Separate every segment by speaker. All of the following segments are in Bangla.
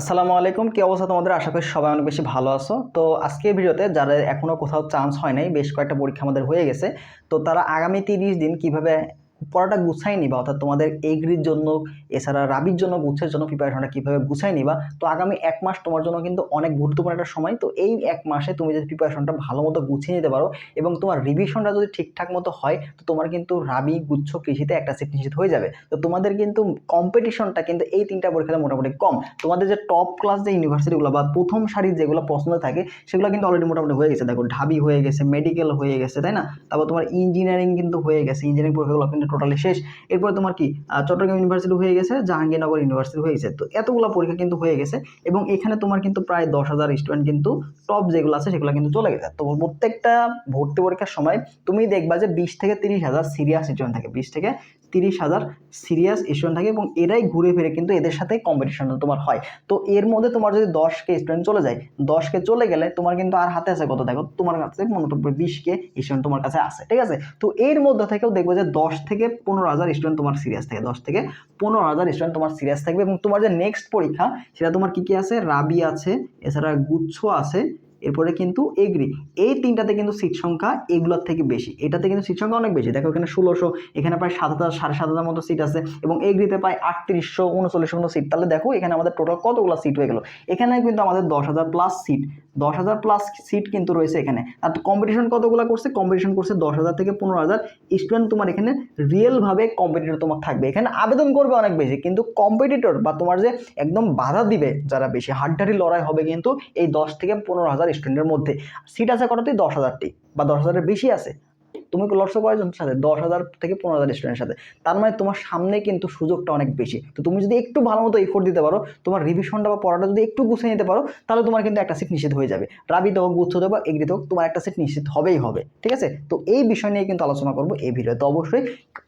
Speaker 1: আসসালামু আলাইকুম, কি অবস্থা তোমাদের? আশা করি সবাই অনেক বেশি ভালো আছো। তো আজকে ভিডিওতে যারা এখনও কোথাও চান্স হয় নাই, বেশ কয়েকটা পরীক্ষা আমাদের হয়ে গেছে। তো তারা আগামী তিরিশ দিন কীভাবে পড়াটা গুছাই নিবা, অর্থাৎ তোমাদের এগ্রির জন্য, এছাড়া রাবির জন্য, গুছের জন্য প্রিপারেশনটা কীভাবে গুছাই নিবা, তো আগামী এক মাস তোমার জন্য কিন্তু অনেক গুরুত্বপূর্ণ একটা সময়, তো এই এক মাসে তুমি যদি প্রিপারেশনটা ভালো মতো গুছিয়ে নিতে পারো, এবং তোমার রিভিশনটা যদি ঠিকঠাক মতো হয়, তো তোমার কিন্তু রাবি, গুচ্ছ, কৃষিতে একটা সিট নিশ্চিত হয়ে যাবে, তো তোমাদের কিন্তু কম্পিটিশনটা কিন্তু এই তিনটা পরীক্ষাতে মোটামুটি কম, তোমাদের যে টপ ক্লাস যে ইউনিভার্সিটিগুলো বা প্রথম সারির যেগুলো পছন্দ থাকে, সেগুলো কিন্তু অলরেডি মোটামুটি হয়ে গেছে, দেখো ঢাবি হয়ে গেছে মেডিকেল হয়ে গেছে, তাই না? তারপর তোমার ইঞ্জিনিয়ারিং কিন্তু হয়ে গেছে ইঞ্জিনিয়ারিং পরীক্ষাগুলো কিন্তু টোটালি শেষ। এরপরে তোমার কি চট্টগ্রাম ইউনিভার্সিটি হয়ে গেছে, জাহাঙ্গীরনগর ইউনিভার্সিটি হয়ে গেছে। তো এতগুলো পরীক্ষা কিন্তু হয়ে গেছে এবং এখানে তোমার কিন্তু প্রায় দশ হাজার স্টুডেন্ট কিন্তু টপ যেগুলো আছে সেগুলো কিন্তু চলে গেছে। তো প্রত্যেকটা ভর্তি পরীক্ষার সময় তুমি দেখবা যে বিশ থেকে তিরিশ হাজার সিরিয়াস স্টুডেন্ট থাকে। বিশ থেকে তিরিশ হাজার সিরিয়াস স্টুডেন্ট থাকে এবং এরাই ঘুরে ফিরে কিন্তু এদের সাথে কম্পিটিশনটা তোমার হয়। তো এর মধ্যে তোমার যদি দশ কে স্টুডেন্ট চলে যায়, দশ কে চলে গেলে তোমার কিন্তু আর হাতে আছে কত? দেখো তোমার কাছে মোটামুটি বিশ কে স্টুডেন্ট তোমার কাছে আছে, ঠিক আছে? তো এর মধ্যে থেকেও দেখবে যে দশ থেকে পনেরো হাজার স্টুডেন্ট তোমার সিরিয়াস থাকে, দশ থেকে পনেরো হাজার স্টুডেন্ট তোমার সিরিয়াস থাকবে এবং তোমার যে নেক্সট পরীক্ষা, সেটা তোমার কী কী আছে? রাবি আছে, এছাড়া গুচ্ছ আছে এরপরে কিন্তু এগ্রি এই তিনটাতে কিন্তু সিট সংখ্যা এগুলোর থেকে বেশি। এটাতে কিন্তু সিট সংখ্যা অনেক বেশি। দেখো এখানে ষোলোশো, এখানে প্রায় সাত হাজার, সাড়ে সাত হাজার মতো সিট আছে এবং এগ্রিতে প্রায় আটত্রিশশো, উনচল্লিশশো মতো সিট তাহলে দেখো এখানে আমাদের টোটাল কতগুলো সিট হয়ে গেল? এখানে কিন্তু আমাদের দশ হাজার প্লাস সিট দশ হাজার প্লাস সিট কিন্তু রয়েছে এখানে। আর কম্পিটিশন কতগুলো করছে? কম্পিটিশন করছে দশ হাজার থেকে পনেরো হাজার। স্টুডেন্ট তোমার এখানে রিয়েলভাবে কম্পিটিটর তোমার থাকবে। এখানে আবেদন করবে অনেক বেশি, কিন্তু কম্পিটিটর বা তোমার যে একদম বাধা দিবে যারা বেশি হাড্ডারি লড়াই হবে কিন্তু এই দশ থেকে পনেরো হাজার স্টুডেন্টের মধ্যে সিট আছে কতটি দশ হাজারটি বা দশ হাজারের বেশি আছে। তুমি লড়ছো কয়জনের সাথে দশ হাজার থেকে পনেরো হাজার স্টুডেন্টের সাথে। তার মানে তোমার সামনে কিন্তু সুযোগটা অনেক বেশি। তো তুমি যদি একটু ভালো মতো এফোর্ট দিতে পারো, তোমার রিভিশনটা বা পড়াটা যদি একটু গুছিয়ে নিতে পারো, তাহলে তোমার কিন্তু একটা সিট নিশ্চিত হয়ে যাবে। রাবিতে হোক গুচ্ছতে বা এগ্রিতে হোক, তোমার একটা সিট নিশ্চিত হবেই হবে। ঠিক আছে? তো এই বিষয় নিয়ে কিন্তু আলোচনা করব এই ভিডিওতে। অবশ্যই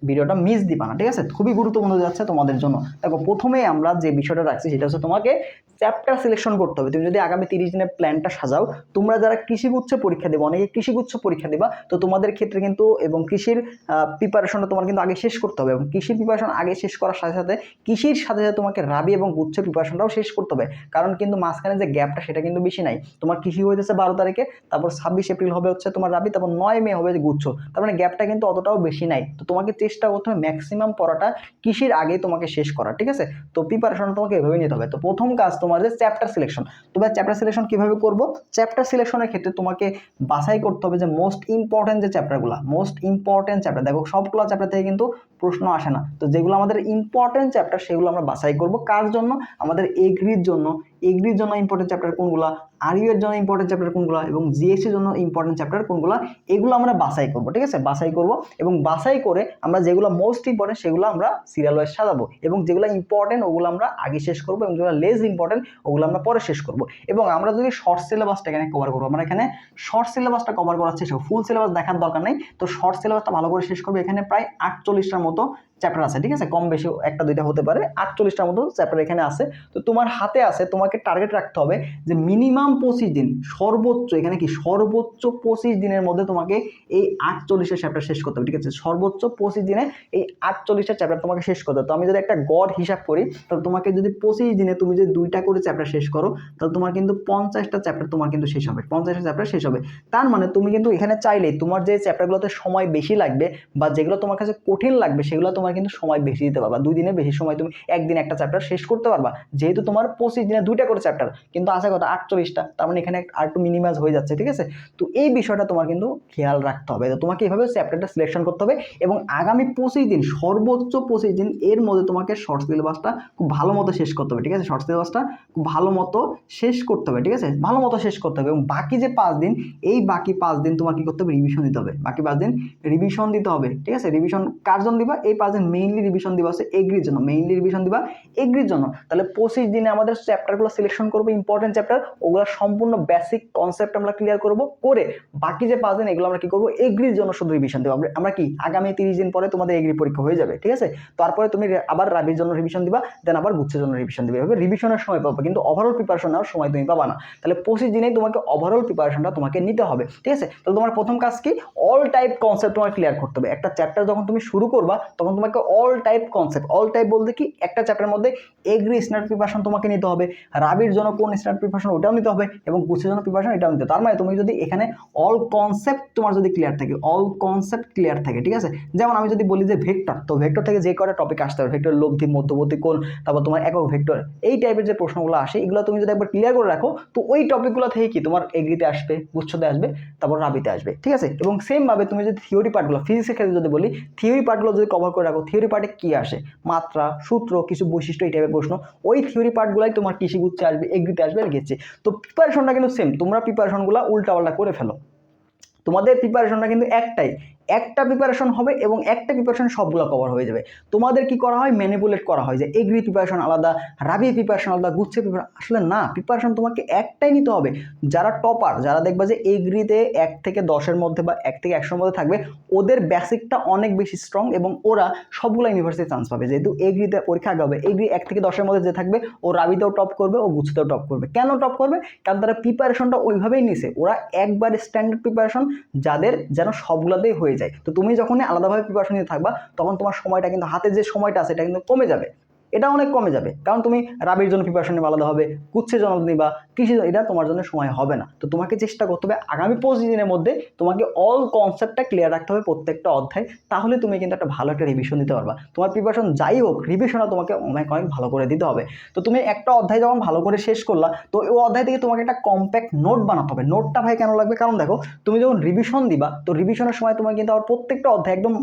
Speaker 1: ভিডিওটা মিস দিবা না, ঠিক আছে? খুবই গুরুত্বপূর্ণ যাচ্ছে তোমাদের জন্য। দেখো প্রথমেই আমরা যে বিষয়টা রাখছি, সেটা হচ্ছে তোমাকে চ্যাপ্টার সিলেকশন করতে হবে। তুমি যদি আগামী তিরিশ দিনের প্ল্যানটা সাজাও, তোমরা যারা কৃষিগুচ্ছ পরীক্ষা দেবে, অনেকে কৃষিগুচ্ছ পরীক্ষা দেবা, তো তোমাদের ক্ষেত্রে কিন্তু এবং কৃষির প্রিপারেশনটা তোমার কিন্তু আগে শেষ করতে হবে এবং কৃষির প্রিপারেশন আগে শেষ করার সাথে সাথে কৃষির সাথে সাথে তোমাকে রাবি এবং গুচ্ছের প্রিপারেশনটাও শেষ করতে হবে। কারণ কিন্তু মাঝখানে যে গ্যাপটা সেটা কিন্তু বেশি নাই। তোমার কৃষি হয়েছে বারো তারিখে, তারপর ছাব্বিশ এপ্রিল হবে হচ্ছে তোমার রাবি, তারপর নয় মে হবে গুচ্ছ। তার মানে গ্যাপটা কিন্তু অতটাও বেশি নাই। তো তোমাকে চেষ্টা করতে হবে ম্যাক্সিমাম পড়াটা কৃষির আগে তোমাকে শেষ করা ঠিক আছে? তো প্রিপারেশন তোমাকে এভাবে নিতে হবে। তো প্রথম কাজ তোমার যে চ্যাপ্টার সিলেকশন তোমার চ্যাপ্টার সিলেকশন কীভাবে করব? চ্যাপ্টার সিলেকশনের ক্ষেত্রে তোমাকে বাছাই করতে হবে যে মোস্ট ইম্পর্টেন্ট যে চ্যাপ্টারগুলো মোস্ট ইম্পর্টেন্ট চ্যাপ্টার দেখো সবগুলো চ্যাপ্টার থেকে কিন্তু প্রশ্ন আসে না। তো যেগুলো আমাদের ইম্পর্টেন্ট চ্যাপ্টার সেগুলো আমরা বাছাই করব। কার জন্য? আমাদের এগ্রির জন্য। এগ্রির জন্য ইম্পর্টেন্ট চ্যাপ্টার কোনগুলো? আরইউ এর জন্য ইম্পর্টেন্ট চ্যাপ্টার কোনগুলো? এবং জিএসসির জন্য ইম্পর্টেন্ট চ্যাপ্টার কোনগুলো? এগুলো আমরা বাছাই করব, ঠিক আছে? বাছাই করব এবং বাছাই করে আমরা যেগুলো মোস্ট ইম্পর্টেন্ট সেগুলো আমরা সিরিয়াল ওয়াইজ সাজাবো এবং যেগুলো ইম্পর্টেন্ট ওগুলো আমরা আগে শেষ করব এবং যেগুলো লেস ইম্পর্টেন্ট ওগুলো আমরা পরে শেষ করব। এবং আমরা যদি শর্ট সিলেবাসটা এখানে কভার করব, আমরা এখানে শর্ট সিলেবাসটা কভার করার চেষ্টা ফুল সিলেবাস দেখার দরকার নেই। তো শর্ট সিলেবাসটা ভালো করে শেষ করব। এখানে প্রায় আটচল্লিশটার মতো চ্যাপ্টার আছে, ঠিক আছে? কম বেশি একটা দুইটা হতে পারে। আটচল্লিশটার মতো চ্যাপ্টার এখানে আছে। তো তোমার হাতে আছে তোমাকে টার্গেট রাখতে হবে যে মিনিমাম পঁচিশ দিন, সর্বোচ্চ, এখানে কি সর্বোচ্চ পঁচিশ দিনের মধ্যে তোমাকে এই আটচল্লিশটা চ্যাপ্টার শেষ করতে হবে, ঠিক আছে? সর্বোচ্চ পঁচিশ দিনে এই আটচল্লিশটা চ্যাপ্টার তোমাকে শেষ করতে হবে। তো আমি যদি একটা গড় হিসাব করি, তাহলে তোমাকে যদি পঁচিশ দিনে তুমি যদি দুইটা করে চ্যাপ্টার শেষ করো, তাহলে তোমার কিন্তু পঞ্চাশটা চ্যাপ্টার তোমার কিন্তু শেষ হবে, পঞ্চাশটা চ্যাপ্টার শেষ হবে। তার মানে তুমি কিন্তু এখানে চাইলেই তোমার যে চ্যাপ্টারগুলোতে সময় বেশি লাগবে বা যেগুলো তোমার কাছে কঠিন লাগবে, সেগুলো তোমার কিন্তু সময় বেশি দিতে পারবা। দুই দিনে বেশি সময় তুমি একদিন একটা চ্যাপ্টার শেষ করতে পারবা। যেহেতু তোমার পঁচিশ দিনে দুইটা করে চ্যাপ্টার কিন্তু আছে কত? আটচল্লিশটা। তার মানে এখানে আর একটু মিনিমাইজ হয়ে যাচ্ছে, ঠিক আছে? তো এই বিষয়টা তোমার কিন্তু খেয়াল রাখতে হবে। তো তোমাকে এভাবে চ্যাপ্টারটা সিলেকশন করতে হবে এবং আগামী পঁচিশ দিন, সর্বোচ্চ পঁচিশ দিন এর মধ্যে তোমাকে শর্ট সিলেবাসটা খুব ভালো মতো শেষ করতে হবে, ঠিক আছে? শর্ট সিলেবাসটা খুব ভালো মতো শেষ করতে হবে, ঠিক আছে? ভালো মতো শেষ করতে হবে এবং বাকি যে পাঁচ দিন, এই বাকি পাঁচ দিন তোমার কি করতে হবে? রিভিশন দিতে হবে। বাকি পাঁচ দিন রিভিশন দিতে হবে, ঠিক আছে? রিভিশন কার জন্য দিবা? এই পাঁচ দিন মেইনলি রিভিশন দিবা হচ্ছে এগ্রির জন্য। মেইনলি রিভিশন দিবা এগ্রির জন্য। তাহলে পঁচিশ দিনে আমাদের চ্যাপ্টারগুলো সিলেকশন করব ইম্পর্টেন্ট চ্যাপ্টার ওগুলো সম্পূর্ণ বেসিক কনসেপ্ট আমরা ক্লিয়ার করব, করে বাকি যে পাঁচ দিন, এগুলো আমরা কি করব? এগ্রির জন্য শুধু রিভিশন দেবো। আমরা- আমরা কি, আগামী তিরিশ দিন পরে তোমাদের এগ্রি পরীক্ষা হয়ে যাবে, ঠিক আছে? তারপরে তুমি আবার রাবির জন্য রিভিশন দিবা দেন আবার গুচ্ছের জন্য রিভিশন দিবে। এভাবে রিভিশনের সময় পাবো, কিন্তু ওভারঅল প্রিপারেশন নেওয়ার সময় তুমি পাবা না। তাহলে পঁচিশ দিনেই তোমাকে ওভারঅল প্রিপারেশনটা তোমাকে নিতে হবে, ঠিক আছে? তাহলে তোমার প্রথম কাজ কি? অল টাইপ কনসেপ্ট তোমার ক্লিয়ার করতে হবে। একটা চ্যাপ্টার যখন তুমি শুরু করবা, তখন তোমাকে all type concept all type বলতে কি? একটা চ্যাপ্টারের মধ্যে এগ্রি স্ন্যাট প্রিপারেশন তোমাকে নিতে হবে। রাবির জন্য কোন স্ট্যান্ডার্ড প্রিপারেশন ওটাও নিতে হবে এবং গুচ্ছের জন্য প্রিপারেশন এটাও নিতে তার মানে তুমি যদি এখানে অল কনসেপ্ট তোমার যদি ক্লিয়ার থাকে অল কনসেপ্ট ক্লিয়ার থাকে, ঠিক আছে? যেমন আমি যদি বলি যে ভেক্টর তো ভেক্টর থেকে যে কটা টপিক আসতে হবে ভেক্টর লব্ধি, মধ্যবর্তী কোন তারপর তোমার একক ভেক্টর এই টাইপের যে প্রশ্নগুলো আসে, এগুলো তুমি যদি একবার ক্লিয়ার করে রাখো, তো ওই টপিকগুলো থেকে কি তোমার এগ্রিতে আসবে, গুচ্ছতে আসবে, তারপর রাবিতে আসবে, ঠিক আছে? এবং সেমভাবে তুমি যদি থিওরি পার্টগুলো ফিজিক্সের ক্ষেত্রে যদি বলি থিওরি পার্টগুলো যদি কভার করে রাখো থিওরি পার্টে কী আসে? মাত্রা, সূত্র, কিছু বৈশিষ্ট্য, এই টাইপের প্রশ্ন, ওই থিওরি পার্টগুলাই তোমার কৃষি গুচ্ছে আসবে, এগ্রিতে আসবে আর গেছে। তো প্রিপারেশনটা কিন্তু সেম তোমরা প্রিপারেশনগুলো উল্টাপাল্টা করে ফেলো। তোমাদের প্রিপারেশনটা কিন্তু একটাই একটা প্রিপারেশন হবে এবং একটা প্রিপারেশন সবগুলো কভার হয়ে যাবে। তোমাদের কি করা হয়? ম্যানিপুলেট করা হয় যে এগ্রি প্রিপারেশন আলাদা, রাবি প্রিপারেশন আলাদা, গুচ্ছে প্রিপারেশন আসলে না প্রিপারেশন তোমাকে একটাই নিতে হবে। যারা টপার যারা দেখবে যে এগ্রিতে এক থেকে দশের মধ্যে বা এক থেকে একশোর মধ্যে থাকবে, ওদের বেসিকটা অনেক বেশি স্ট্রং এবং ওরা সবগুলো ইউনিভার্সিটি চান্স পাবে। যেহেতু এগ্রিতে পরীক্ষা আগে হবে এগ্রি এক থেকে দশের মধ্যে যে থাকবে, ও রাবিতেও টপ করবে, ও গুচ্ছেতেও টপ করবে। কেন টপ করবে? কারণ তারা প্রিপারেশনটা ওইভাবেই নিছে। ওরা একবার স্ট্যান্ডার্ড প্রিপারেশন যাদের যেন সবগুলোতেই হয়ে যায়। তো তুমি যখন আলাদাভাবে প্রিপারেশন নিয়ে থাকবা, তখন তোমার সময়টা কিন্তু হাতে যে সময়টা আছে, এটা কিন্তু কমে যাবে। এটা অনেক কমে যাবে। কারণ তুমি রাবির জন্য প্রিপারেশন নিবা আলাদা হবে কুচ্ছের জন্য নিবা কৃষি, এটা তোমার জন্য সময় হবে না। তো তোমাকে চেষ্টা করতে হবে আগামী পঁচিশ দিনের মধ্যে তোমাকে অল কনসেপ্টটা ক্লিয়ার রাখতে হবে প্রত্যেকটা অধ্যায়। তাহলে তুমি কিন্তু একটা ভালো একটা রিভিশন দিতে পারবা। তোমার প্রিপারেশন যাই হোক রিভিশনটা তোমাকে অনেক অনেক ভালো করে দিতে হবে। তো তুমি একটা অধ্যায় যখন ভালো করে শেষ করলা, তো ওই অধ্যায় থেকে তোমাকে একটা কম্প্যাক্ট নোট বানাতে হবে। নোটটা ভাই কেন লাগবে? কারণ দেখো, তুমি যখন রিভিশন দিবা, তো রিভিশনের সময় তোমার কিন্তু আবার প্রত্যেকটা অধ্যায় একদম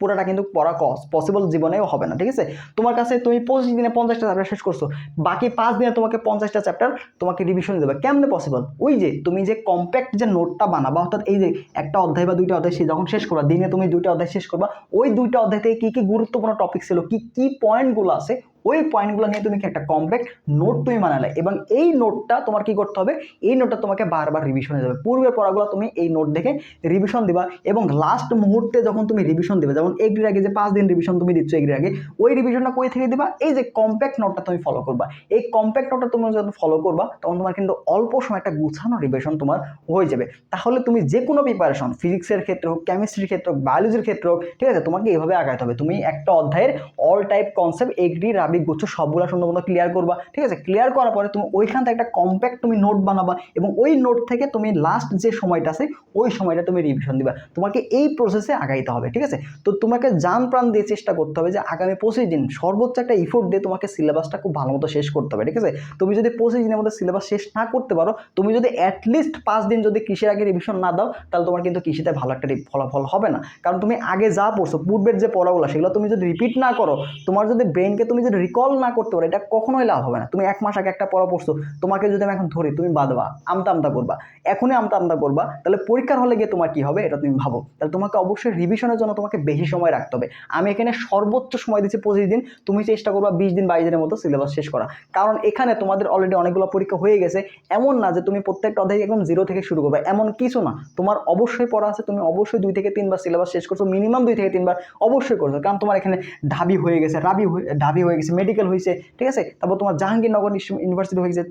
Speaker 1: পুরোটা কিন্তু পড়া কস পসিবল জীবনেও হবে না, ঠিক আছে? তোমার কাছে তুমি পঁচিশ দিনে পঞ্চাশটা চ্যাপ্টার শেষ করছ, বাকি পাঁচ দিনে তোমাকে পঞ্চাশটা চ্যাপ্টার তোমাকে রিভিশন দেবে। কেমনে পসিবল ওই যে তুমি যে কম্প্যাক্ট যে নোটটা বানাবা, অর্থাৎ এই যে একটা অধ্যায় বা দুইটা অধ্যায় সে যখন শেষ করবা, দিনে তুমি দুইটা অধ্যায় শেষ করবা, ওই দুইটা অধ্যায় থেকে কী কী গুরুত্বপূর্ণ টপিক ছিল, কী কী পয়েন্টগুলো আছে ওই পয়েন্টগুলো নিয়ে তুমি একটা কম্প্যাক্ট নোট তুমি বানালে? এবং এই নোটটা তোমার কি করতে হবে? এই নোটটা তোমাকে বারবার রিভিশনে যাবে। পূর্বের পড়াগুলো তুমি এই নোট দেখে রিভিশন দিবা এবং লাস্ট মুহূর্তে যখন তুমি রিভিশন দিবে, যেমন এগ্রির আগে যে পাঁচ দিন রিভিশন তুমি দিচ্ছ এগ্রির আগে, ওই রিভিশনটা কই থেকে দিবা? এই যে কম্প্যাক্ট নোটটা তুমি ফলো করবা। এই কম্প্যাক্ট নোটটা তুমি যখন ফলো করবা, তখন তোমার কিন্তু অল্প সময় একটা গুছানো রিভিশন তোমার হয়ে যাবে। তাহলে তুমি যে কোনো প্রিপারেশন ফিজিক্সের ক্ষেত্রে হোক কেমিস্ট্রির ক্ষেত্রে হোক বায়োলজির ক্ষেত্রে হোক, ঠিক আছে? তোমাকে এভাবে আগাইতে হবে। তুমি একটা অধ্যায়ের অল টাইপ কনসেপ্ট এগ্রি, রাবি গুচ্ছ সবগুলো সুন্দর ক্লিয়ার করবা, ঠিক আছে? ক্লিয়ার করার পরে তুমি ওইখান থেকে একটা কম্প্যাক্ট তুমি নোট বানাবা এবং ওই নোট থেকে তুমি লাস্ট যে সময়টা আছে, ওই সময়টা তুমি রিভিশন দিবা। তোমাকে এই প্রসেসে আগাইতে হবে, ঠিক আছে? তো তোমাকে জান প্রাণ দিয়ে চেষ্টা করতে হবে যে আগামী পঁচিশ দিন সর্বোচ্চ একটা ইফোর্ট দিয়ে তোমাকে সিলেবাসটা খুব ভালো মতো শেষ করতে হবে, ঠিক আছে? তুমি যদি পঁচিশ দিনের মধ্যে সিলেবাস শেষ না করতে পারো, তুমি যদি অ্যাটলিস্ট পাঁচ দিন যদি কৃষির আগে রিভিশন না দাও, তাহলে তোমার কিন্তু কৃষিতে ভালো একটা ফলাফল হবে না। কারণ তুমি আগে যা পড়ছো, পূর্বের যে পড়াগুলো, সেগুলো তুমি যদি রিপিট না করো, তোমার যদি ব্রেনকে তুমি যদি রিকল না করতে পারো, এটা কখনোই লাভ হবে না। তুমি এক মাস আগে একটা পড়া পড়ছো, তোমাকে যদি আমি এখন ধরি, তুমি বাদবা, আমতা আমতা করবা। এখনই আমতা আমতা করবা, তাহলে পরীক্ষার হলে গিয়ে তোমার কি হবে, এটা তুমি ভাবো। তাহলে তোমাকে অবশ্যই রিভিশনের জন্য তোমাকে বেশি সময় রাখতে হবে। আমি এখানে সর্বোচ্চ সময় দিচ্ছি পঁচিশ দিন, তুমি চেষ্টা করবা বিশ দিন, বাইশ দিনের মতো সিলেবাস শেষ করা। কারণ এখানে তোমাদের অলরেডি অনেকগুলো পরীক্ষা হয়ে গেছে, এমন না যে তুমি প্রত্যেকটা অধ্যায় একদম জিরো থেকে শুরু করবে, এমন কিছু না। তোমার অবশ্যই পড়া আছে, তুমি অবশ্যই দুই থেকে তিনবার সিলেবাস শেষ করছ মিনিমাম দুই থেকে তিনবার অবশ্যই করছ, কারণ তোমার এখানে ঢাবি হয়ে গেছে, রাবি হয়ে, ঢাবি হয়ে গেছে। মেডিকেল হয়েছে, ঠিক আছে? তারপর তোমার জাহাঙ্গীরনগর ইউনিভার্সিটি হয়ে গেছে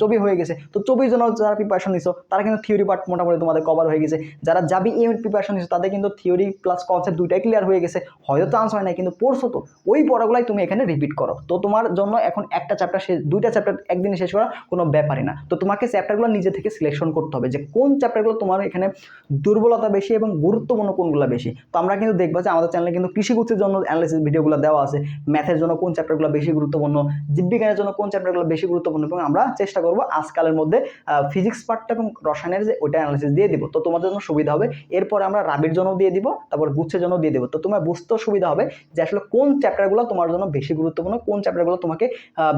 Speaker 1: চবি হয়ে গেছে। তো চবির জন্য যারা প্রিপারেশন নিছো, তারা কিন্তু থিওরি পার্ট মোটামুটি তোমাদের কভার হয়ে গেছে। যারা যাবি এম প্রিপারেশন নিছো, তাদের কিন্তু থিওরি প্লাস কনসেপ্ট দুইটাই ক্লিয়ার হয়ে গেছে। হয়তো চান্স হয় না কিন্তু পড়ছো তো। ওই পড়াগুলাই তুমি এখানে রিপিট করো। তো তোমার জন্য এখন একটা চ্যাপ্টার শেষ, দুইটা চ্যাপ্টার একদিনে শেষ করা কোনো ব্যাপারই না। তো তোমাকে চ্যাপ্টারগুলো নিজে থেকে সিলেকশন করতে হবে যে কোন চ্যাপ্টারগুলো তোমার এখানে দুর্বলতা বেশি এবং গুরুত্বপূর্ণ কোনগুলো বেশি। তো আমরা কিন্তু দেখব যে আমাদের চ্যানেলে কিন্তু কৃষিগুচ্ছের জন্য অ্যানালিসিস ভিডিওগুলো দেওয়া আছে। ম্যাথের জন্য কোন চ্যাপ্টারগুলো বেশি গুরুত্বপূর্ণ, জীববিজ্ঞানের জন্য কোন চ্যাপ্টারগুলো বেশি গুরুত্বপূর্ণ এবং আমরা চেষ্টা করব আজকালের মধ্যে ফিজিক্স পার্টটা এবং রসায়নের যে ওইটা অ্যানালিসিস দিয়ে দিব। তো তোমাদের জন্য সুবিধা হবে। এরপরে আমরা রাবির জন্য দিয়ে দিব, তারপর গুচ্ছের জন্য দিয়ে দিব। তো তোমার বুঝতেও সুবিধা হবে যে আসলে কোন চ্যাপ্টারগুলো তোমার জন্য বেশি গুরুত্বপূর্ণ, কোন চ্যাপ্টারগুলো তোমাকে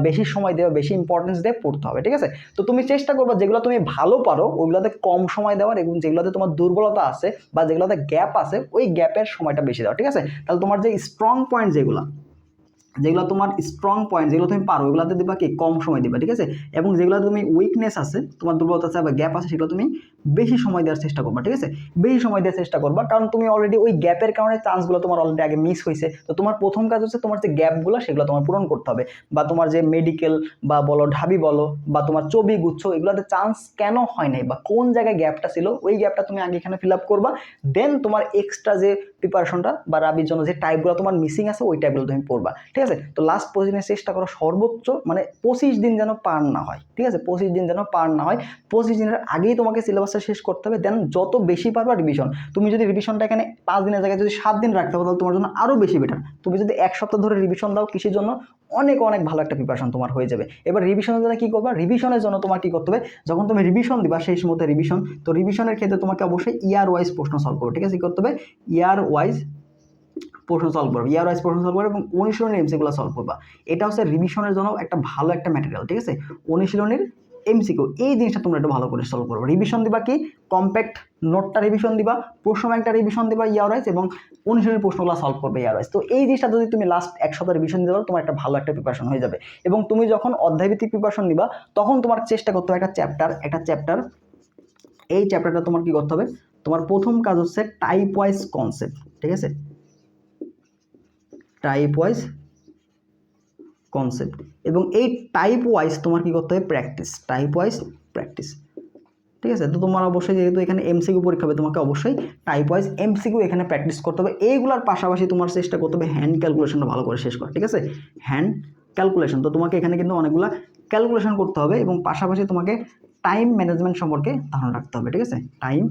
Speaker 1: বেশি সময় দেওয়া বেশি ইম্পর্টেন্স দিয়ে পড়তে হবে, ঠিক আছে? তো তুমি চেষ্টা করবে যেগুলো তুমি ভালো পারো, ওইগুলোতে কম সময় দেওয়ার এবং যেগুলোতে তোমার দুর্বলতা আছে বা যেগুলোতে গ্যাপ আছে, ওই গ্যাপের সময়টা বেশি দেওয়া ঠিক আছে? তাহলে তোমার যে স্ট্রং পয়েন্ট যেগুলো যেগুলো তোমার স্ট্রং পয়েন্ট যেগুলো তুমি পারো ওগুলোতে দিবা কি? কম সময় দিবা, ঠিক আছে? এবং যেগুলো তুমি উইকনেস আছে, তোমার দুর্বলতা আছে বা গ্যাপ আছে, সেগুলো তুমি বেশি সময় দেওয়ার চেষ্টা করবা, ঠিক আছে? বেশি সময় দেওয়ার চেষ্টা করবা, কারণ তুমি অলরেডি ওই গ্যাপের কারণে চান্সগুলো তোমার অলরেডি আগে মিস হয়েছে। তো তোমার প্রথম কাজ হচ্ছে তোমার যে গ্যাপগুলো সেগুলো তোমার পূরণ করতে হবে। বা তোমার যে মেডিকেল বা বলো ঢাবি বলো, বা তোমার চবি গুচ্ছ, এগুলোতে চান্স কেন হয় নাই? বা কোন জায়গায় গ্যাপটা ছিল? ওই গ্যাপটা তুমি আগে এখানে ফিল আপ করবা। দেন তোমার এক্সট্রা যে প্রিপারেশনটা বা রাবির জন্য যে টাইপগুলো তোমার মিসিং আছে, ওই টাইপগুলো তুমি পড়বা। ঠিক আছে? তো লাস্ট পঁচিশ দিনের চেষ্টা করো সর্বোচ্চ মানে পঁচিশ দিন যেন পার না হয়। ঠিক আছে? পঁচিশ দিন যেন পার না হয়। পঁচিশ দিনের আগেই তোমাকে সিলেবাসটা শেষ করতে হবে। দেন যত বেশি পারবা রিভিশন তুমি যদি রিভিশনটা এখানে পাঁচ দিনের জায়গায় যদি সাত দিন রাখতে পারো, তাহলে তোমার জন্য আরও বেশি বেটার তুমি যদি এক সপ্তাহ ধরে রিভিশন দাও, কিসের জন্য? অনেক অনেক ভালো একটা প্রিপারেশন তোমার হয়ে যাবে। এবার রিভিশনের জন্য কী করবা? রিভিশনের জন্য তোমার কী করতে হবে? যখন তুমি রিভিশন দিবা, সেই সময় রিভিশন তো রিভিশনের ক্ষেত্রে তোমাকে অবশ্যই ইয়ার ওয়াইজ প্রশ্ন সলভ করবে ঠিক আছে? কী করতে হবে? ইয়ার ওয়াইজ প্রশ্ন সলভ করবে ইয়ার ওয়াইজ প্রশ্ন সলভ করবে এবং অনুশীলনের এমসিগুলো সলভ করবা। এটা হচ্ছে রিভিশনের জন্য একটা ভালো একটা ম্যাটেরিয়াল ঠিক আছে? অনুশীলনের এমসিকিউ এই জিনিসটা তোমরা একটু ভালো করে সলভ করবে রিভিশন দিবা কি? কম্প্যাক্ট নোটটা রিভিশন দিবা, প্রশ্ন ব্যাংকটা রিভিশন দিবা ইয়ার ওয়াইজ এবং অনুশীলনের প্রশ্নগুলো সলভ করবে ইয়ার ওয়াইজ তো এই জিনিসটা যদি তুমি লাস্ট এক সপ্তাহ রিভিশন দিতে পারো, তোমার একটা ভালো একটা প্রিপারেশন হয়ে যাবে। এবং তুমি যখন অধ্যায়ভিত্তিক প্রিপারেশন দিবা, তখন তোমার চেষ্টা করতে হবে একটা চ্যাপ্টার একটা চ্যাপ্টার এই চ্যাপ্টারটা তোমার কি করতে হবে? তোমার প্রথম কাজ হচ্ছে টাইপ ওয়াইজ কনসেপ্ট ঠিক আছে? টাইপ ওয়াইজ কনসেপ্ট এবং এই টাইপ ওয়াইজ তোমার কি করতে হবে? প্র্যাকটিস টাইপ ওয়াইজ প্র্যাকটিস ঠিক আছে? তো তোমার অবশ্যই যেহেতু এখানে এমসিকিউ পরীক্ষা হবে, তোমাকে অবশ্যই টাইপ ওয়াইজ এমসিকিউ এখানে প্র্যাকটিস করতে হবে। এইগুলোর পাশাপাশি তোমার চেষ্টা করতে হবে হ্যান্ড ক্যালকুলেশনটা ভালো করে শেষ করা, ঠিক আছে? হ্যান্ড ক্যালকুলেশন তো তোমাকে এখানে কিন্তু অনেকগুলো ক্যালকুলেশন করতে হবে এবং পাশাপাশি তোমাকে টাইম ম্যানেজমেন্ট সম্পর্কে ধারণা রাখতে হবে, ঠিক আছে? টাইম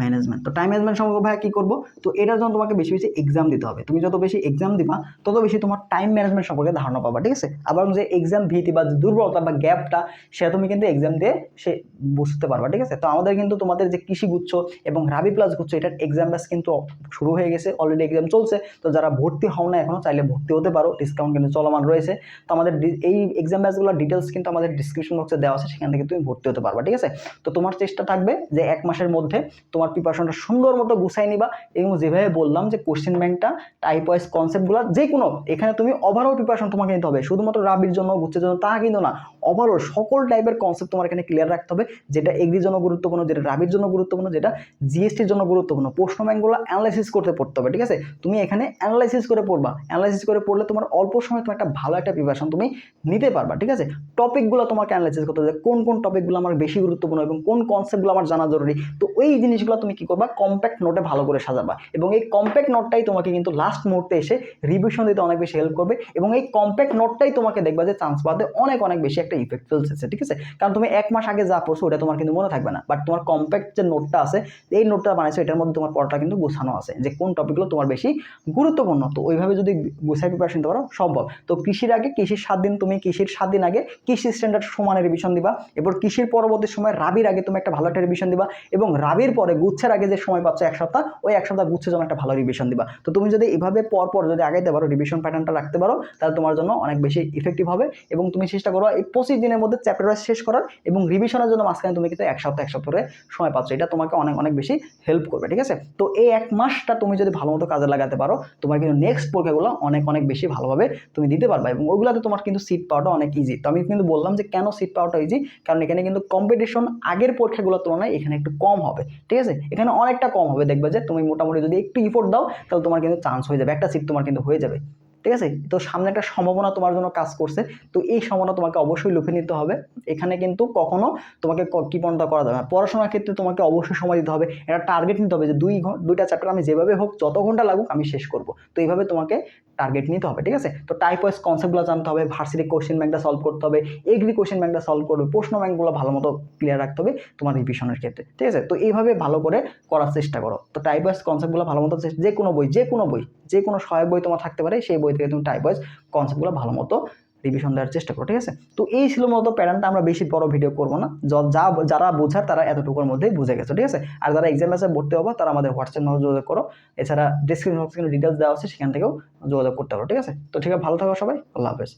Speaker 1: ম্যানেজমেন্ট তো টাইম ম্যানেজমেন্ট সম্পর্কে ভাই কী করব? তো এটার জন্য তোমাকে বেশি বেশি এক্সাম দিতে হবে। তুমি যত বেশি এক্সাম দিবা, তত বেশি তোমার টাইম ম্যানেজমেন্ট সম্পর্কে ধারণা পাবা, ঠিক আছে? আবার যে এক্সাম ভীতি বা দুর্বলতা বা গ্যাপটা সেটা তুমি কিন্তু এক্সাম দিয়ে সে বুঝতে পারবা, ঠিক আছে? তো আমাদের কিন্তু তোমাদের যে কৃষি গুচ্ছ এবং রাবি প্লাস গুচ্ছ, এটার এক্সাম ব্যাস কিন্তু শুরু হয়ে গেছে অলরেডি এক্সাম চলছে। তো যারা ভর্তি হও না এখনও চাইলে ভর্তি হতে পারো ডিসকাউন্ট কিন্তু চলমান রয়েছে। তো আমাদের এই এক্সাম ব্যাচগুলোর ডিটেলস কিন্তু আমাদের ডিসক্রিপশন বক্সে দেওয়া আছে, সেখান থেকে তুমি ভর্তি হতে পারবা, ঠিক আছে? তো তোমার চেষ্টা থাকবে যে এক মাসের মধ্যে তোমার প্রিপারেশনটা সুন্দর মতো গুছাই নিবা এবং যেভাবে বললাম যে কোশ্চেন ব্যাংকটা টাইপ ওয়াইজ কনসেপ্টগুলো যে কোনো এখানে তুমি ওভারঅল প্রিপারেশন তোমাকে নিতে হবে। শুধুমাত্র রাবির জন্য, গুচ্ছের জন্য তা কিন্তু না। ওভারঅল সকল টাইপের কনসেপ্ট তোমার এখানে ক্লিয়ার রাখতে হবে, যেটা এগ্রির জন্য গুরুত্বপূর্ণ, যেটা রাবির জন্য গুরুত্বপূর্ণ, যেটা জিএসটির জন্য গুরুত্বপূর্ণ। প্রশ্ন ব্যাংকগুলো অ্যানালাইসিস করতে পড়তে হবে, ঠিক আছে? তুমি এখানে অ্যানালাইসিস করে পড়বা। অ্যানালাইসিস করে পড়লে তোমার অল্প সময় তোমার একটা ভালো একটা প্রিপারেশন তুমি নিতে পারবা, ঠিক আছে? টপিকগুলো তোমাকে অ্যানালাইসিস করতে হবে কোন কোন টপিকগুলো আমার বেশি গুরুত্বপূর্ণ এবং কোন কনসেপ্টগুলো আমার জানা জরুরি। তো ওই জিনিসগুলো তুমি কি করবা? কম্প্যাক্ট নোটে ভালো করে সাজাবা। এবং এই কম্প্যাক্ট নোটটাই তোমাকে কিন্তু লাস্ট মুহূর্তে এসে রিভিশন দিতে অনেক বেশি হেল্প করবে। এবং এই কম্প্যাক্ট নোটটাই তোমাকে দেখবা যে চান্স পাতে অনেক অনেক বেশি ইফেক্ট ফেলছে ঠিক আছে? কারণ তুমি এক মাস আগে যা পড়ছো, ওটা তোমার কিন্তু মনে থাকবে না। বাট তোমার কম্প্যাক্ট যে নোটটা আছে, এই নোটটা বানাইছো, এটার মধ্যে তোমার পড়াটা কিন্তু গোছানো আছে, যে কোন টপিকগুলো তোমার বেশি গুরুত্বপূর্ণ। তো ওইভাবে যদি গুছাই প্রিপারেশন নিতে পারো, সম্ভব। তো কৃষির আগে, কৃষির সাত দিন তুমি, কৃষির সাত দিন আগে কৃষি স্ট্যান্ডার্ড সমানে রিভিশন দিবা। এরপর কৃষির পরবর্তী সময় রাবির আগে তুমি একটা ভালো একটা রিভিশন দিবা। এবং রাবির পরে গুচ্ছের আগে যে সময় পাচ্ছ এক সপ্তাহ, ওই এক সপ্তাহ গুচ্ছের জন্য একটা ভালো রিভিশন দিবা। তো তুমি যদি এভাবে পর পর যদি আগাইতে পারো রিভিশন প্যাটার্নটা রাখতে পারো, তাহলে তোমার জন্য অনেক বেশি ইফেক্টিভ হবে। এবং তুমি চেষ্টা করো এই পঁচিশ দিনের মধ্যে চ্যাপ্টার শেষ করার এবং রিভিশনের জন্য মাঝখানে তুমি কিন্তু এক সপ্তাহ এক সপ্তাহ করে সময় পাচ্ছ। এটা তোমাকে অনেক অনেক বেশি হেল্প করবে, ঠিক আছে? তো এই এক মাসটা তুমি যদি ভালো মতো কাজে লাগাতে পারো, তোমার কিন্তু নেক্সট পরীক্ষাগুলো অনেক অনেক বেশি ভালোভাবে তুমি দিতে পারবে এবং ওগুলোতে তোমার কিন্তু সিট পাওয়াটা অনেক ইজি তো আমি কিন্তু বললাম যে কেন সিট পাওয়াটা ইজি কারণ এখানে কিন্তু কম্পিটিশন আগের পরীক্ষাগুলোর তুলনায় এখানে একটু কম হবে, ঠিক আছে? এখানে অনেকটা কম হবে। দেখবে যে তুমি মোটামুটি যদি একটু ইফোর্ট দাও, তাহলে তোমার কিন্তু চান্স হয়ে যাবে। একটা সিট তোমার কিন্তু হয়ে যাবে। ঠিক আছে? তো সামনে একটা সম্ভাবনা তোমার জন্য কাজ করছে। তো এই সম্ভাবনা তোমাকে অবশ্যই লুফে নিতে হবে। এখানে কিন্তু কখনো তোমাকে কৃপণতা করা যাবে না। পড়াশোনার ক্ষেত্রে তোমাকে অবশ্যই সময় দিতে হবে। একটা টার্গেট নিতে হবে যে দুই দুইটা চ্যাপ্টার আমি যেভাবে হোক যত ঘণ্টা লাগুক আমি শেষ করব। তো এইভাবে তোমাকে টার্গেট নিতে হবে, ঠিক আছে? তো টাইপ ওয়াইজ কনসেপ্টগুলো জানতে হবে ভার্সিটি কোশ্চেন ব্যাংকটা সলভ করতে হবে এগ্রি কোশ্চেন ব্যাংকটা সলভ করবে, প্রশ্ন ব্যাংকগুলো ভালো মতো ক্লিয়ার রাখতে হবে তোমার রিভিশনের ক্ষেত্রে, ঠিক আছে? তো এইভাবে ভালো করে করার চেষ্টা করো। তো টাইপ ওয়াইজ কনসেপ্টগুলো ভালো মতো যে কোনো বই, যে কোনো বই, যে কোনো সহায়ক বই তোমার থাকতে পারে, সেই বই থেকে তুমি টাইপ ওয়াইজ কনসেপ্টগুলো ভালো মতো রিভিশন দেওয়ার চেষ্টা করো, ঠিক আছে? তো এই ছিল মূলত প্যাটার্নটা আমরা বেশি বড় ভিডিও করব না। যা যারা বোঝার তারা এতটুকুর মধ্যেই বুঝে গেছে, ঠিক আছে? আর যারা এক্সাম আছে ভর্তি হব, তারা আমাদের হোয়াটসঅ্যাপ নম্বর যোগাযোগ করো। এছাড়া ডিসক্রিপশন বক্সে ডিটেলস দেওয়া আছে, সেখান থেকেও যোগাযোগ করতে পারো, ঠিক আছে? তো ঠিক আছে, ভালো থাকো সবাই, আল্লাহ হাফেজ।